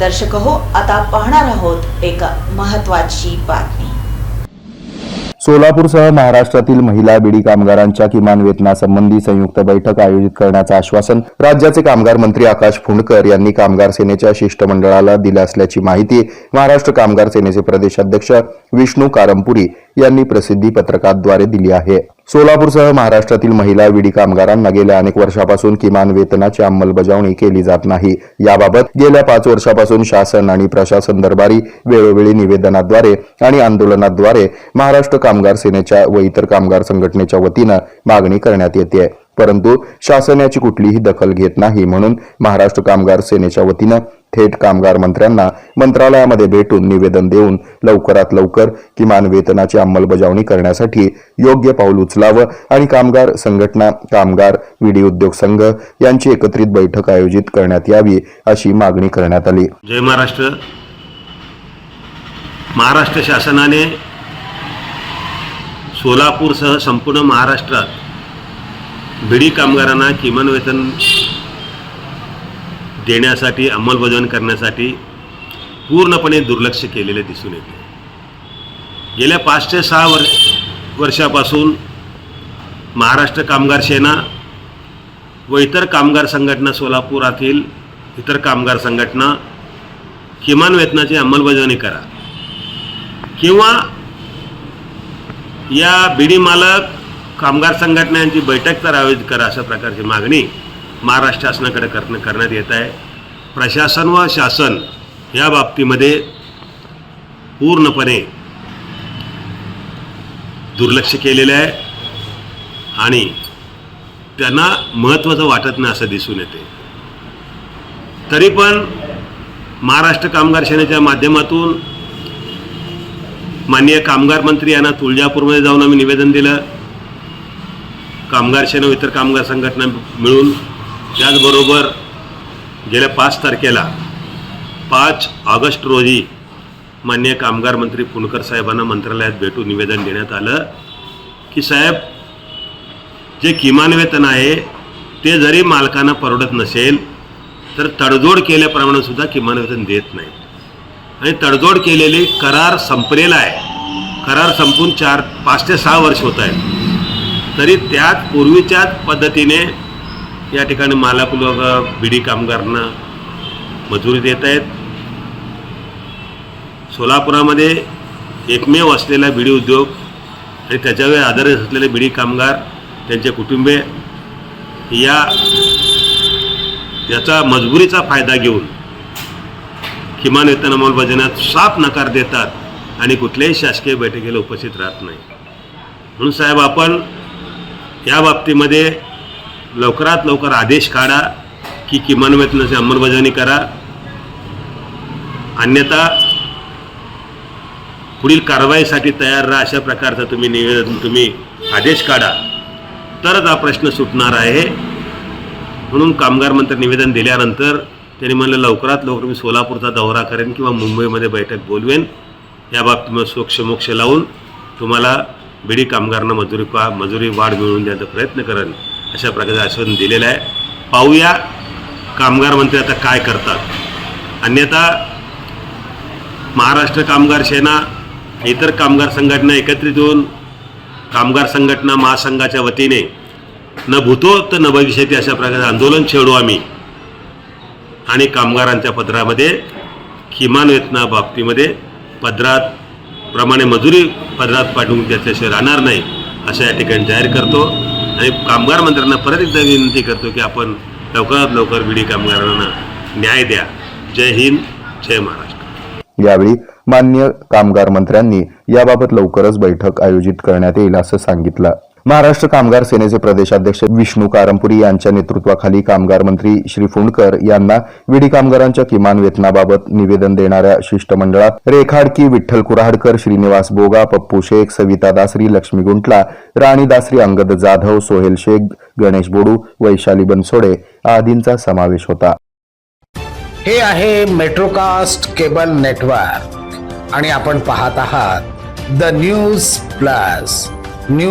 दर्शक हो आता पाहणार आहोत एक महत्वाची बातमी. सोलापूरसह महाराष्ट्रातील महिला बिडी कामगारांच्या किमान वेतनासंबंधी संयुक्त बैठक आयोजित करण्याचं आश्वासन राज्याचे कामगार मंत्री आकाश फुंडकर यांनी कामगार सेनेच्या शिष्टमंडळाला दिलं असल्याची माहिती महाराष्ट्र कामगार सेनेचे प्रदेशाध्यक्ष विष्णू कारंपुरी यांनी प्रसिद्धी पत्रकाद्वारे दिली आहे. सोलापूरसह महाराष्ट्रातील महिला विडी कामगारांना गेल्या अनेक वर्षापासून किमान वेतनाची अंमलबजावणी केली जात नाही. याबाबत गेल्या पाच वर्षापासून शासन आणि प्रशासन दरबारी वेळोवेळी निवेदनाद्वारे आणि आंदोलनाद्वारे महाराष्ट्र कामगार सेनेच्या व इतर कामगार संघटनेच्या वतीनं मागणी करण्यात येते. परंतु शासन याची कुठलीही दखल घेत नाही म्हणून महाराष्ट्र कामगार सेनेच्या वतीनं थेट कामगार मंत्र्यांना मंत्रालयामध्ये भेटून निवेदन देऊन लवकरात लवकर किमान वेतनाची अंमलबजावणी करण्यासाठी योग्य पाऊल उचलावं आणि कामगार संघटना कामगार विडी उद्योग संघ यांची एकत्रित बैठक आयोजित करण्यात यावी अशी मागणी करण्यात आली. जय महाराष्ट्र. महाराष्ट्र शासनाने सोलापूरसह संपूर्ण महाराष्ट्रात बिडी कामगारांना किमान वेतन देण्यासाठी अंमलबजावणी करण्यासाठी पूर्णपणे दुर्लक्ष केलेले दिसून येते. गेल्या पाच ते सहा वर्ष वर्षापासून महाराष्ट्र कामगार सेना व इतर कामगार संघटना सोलापुरातील इतर कामगार संघटना किमान वेतनाची अंमलबजावणी करा. किंवा या बिडी मालक कामगार संघटनांची बैठक तर आयोजित करा अशा प्रकारची मागणी महाराष्ट्र शासनाकडे करणं करण्यात येत आहे. प्रशासन व शासन या बाबतीमध्ये पूर्णपणे दुर्लक्ष केलेलं आहे आणि त्यांना महत्त्वाचं वाटत नाही असं दिसून येते. तरी पण महाराष्ट्र कामगार सेनेच्या माध्यमातून माननीय कामगार मंत्री यांना तुळजापूरमध्ये जाऊन आम्ही निवेदन दिलं. कामगार सेना इतर कामगार संघटना मिळून त्याचबरोबर गेल्या पाच तारखेला पाच ऑगस्ट रोजी मान्य कामगार मंत्री पुणकर साहेबांना मंत्रालयात भेटून निवेदन देण्यात आलं की साहेब जे किमान वेतन आहे ते जरी मालकांना परवडत नसेल तर तडजोड केल्याप्रमाणे सुद्धा किमान वेतन देत नाहीत. आणि तडजोड केलेली करार संपलेला आहे. करार संपून चार पाच ते सहा वर्ष होत आहेत. तरी त्यात पूर्वीच्याच पद्धतीने या ठिकाणी मालक बीडी कामगारांना मजुरी देत आहेत. सोलापुरामध्ये एकमेव असलेला बिडी उद्योग आणि त्याच्यावर आधारित असलेले बिडी कामगार त्यांचे कुटुंबे या याचा मजबुरीचा फायदा घेऊन किमान वेतन अंमलबजावण्यात साफ नकार देतात आणि कुठल्याही शासकीय बैठकीला उपस्थित राहत नाही. म्हणून साहेब आपण या बाबतीमध्ये लवकरात लवकर आदेश काढा की किमान वेतनाची अंमलबजावणी करा. अन्यथा पुढील कारवाईसाठी तयार राहा अशा प्रकारचं तुम्ही निवेदन तुम्ही आदेश काढा. तरच हा प्रश्न सुटणार आहे. म्हणून कामगार मंत्री निवेदन दिल्यानंतर त्यांनी म्हणलं लवकरात लवकर मी सोलापूरचा दौरा करेन किंवा मुंबईमध्ये बैठक बोलवेन. या बाबतीमध्ये सोक्ष मोक्ष लावून तुम्हाला बिडी कामगारांना मजुरी पा मजुरी वाढ मिळवून देण्याचा प्रयत्न करेन अशा प्रकारचं आश्वासन दिलेलं आहे. पाहूया कामगार मंत्री आता काय करतात. अन्यथा महाराष्ट्र कामगार सेना इतर कामगार संघटना एकत्रित होऊन कामगार संघटना महासंघाच्या वतीने न भूतो तर न भविष्यती अशा प्रकारचं आंदोलन छेडू आम्ही. आणि कामगारांच्या पदरामध्ये किमान वेतना बाबतीमध्ये पदरात प्रमाणे मजुरी पदरात पाठवून त्याच्याशिवाय राहणार नाही अशा या ठिकाणी जाहीर करतो. आणि कामगार मंत्र्यांना परत एकदा विनंती करतो की आपण लवकरात लवकर विडी कामगारांना न्याय द्या. जय हिंद जय महाराष्ट्र. यावेळी मान्य कामगार मंत्र्यांनी याबाबत लवकरच बैठक आयोजित करण्यात येईल असं सांगितलं. महाराष्ट्र कामगार सेनेचे प्रदेशाध्यक्ष विष्णू कारंपुरी यांच्या नेतृत्वाखाली कामगार मंत्री श्री फुंडकर यांना विडी कामगारांच्या किमान वेतनाबाबत निवेदन देणाऱ्या शिष्टमंडळात रेखाडकी विठ्ठल कुऱ्हाडकर श्रीनिवास बोगा पप्पू शेख सविता दासरी लक्ष्मी गुंटला राणी दासरी अंगद जाधव सोहेल शेख गणेश बोडू वैशाली बनसोडे आदींचा समावेश होता. हे आहे मेट्रोकास्ट केबल नेटवर्क आणि आपण पाहत आहात द न्यूज प्लस. न्यूज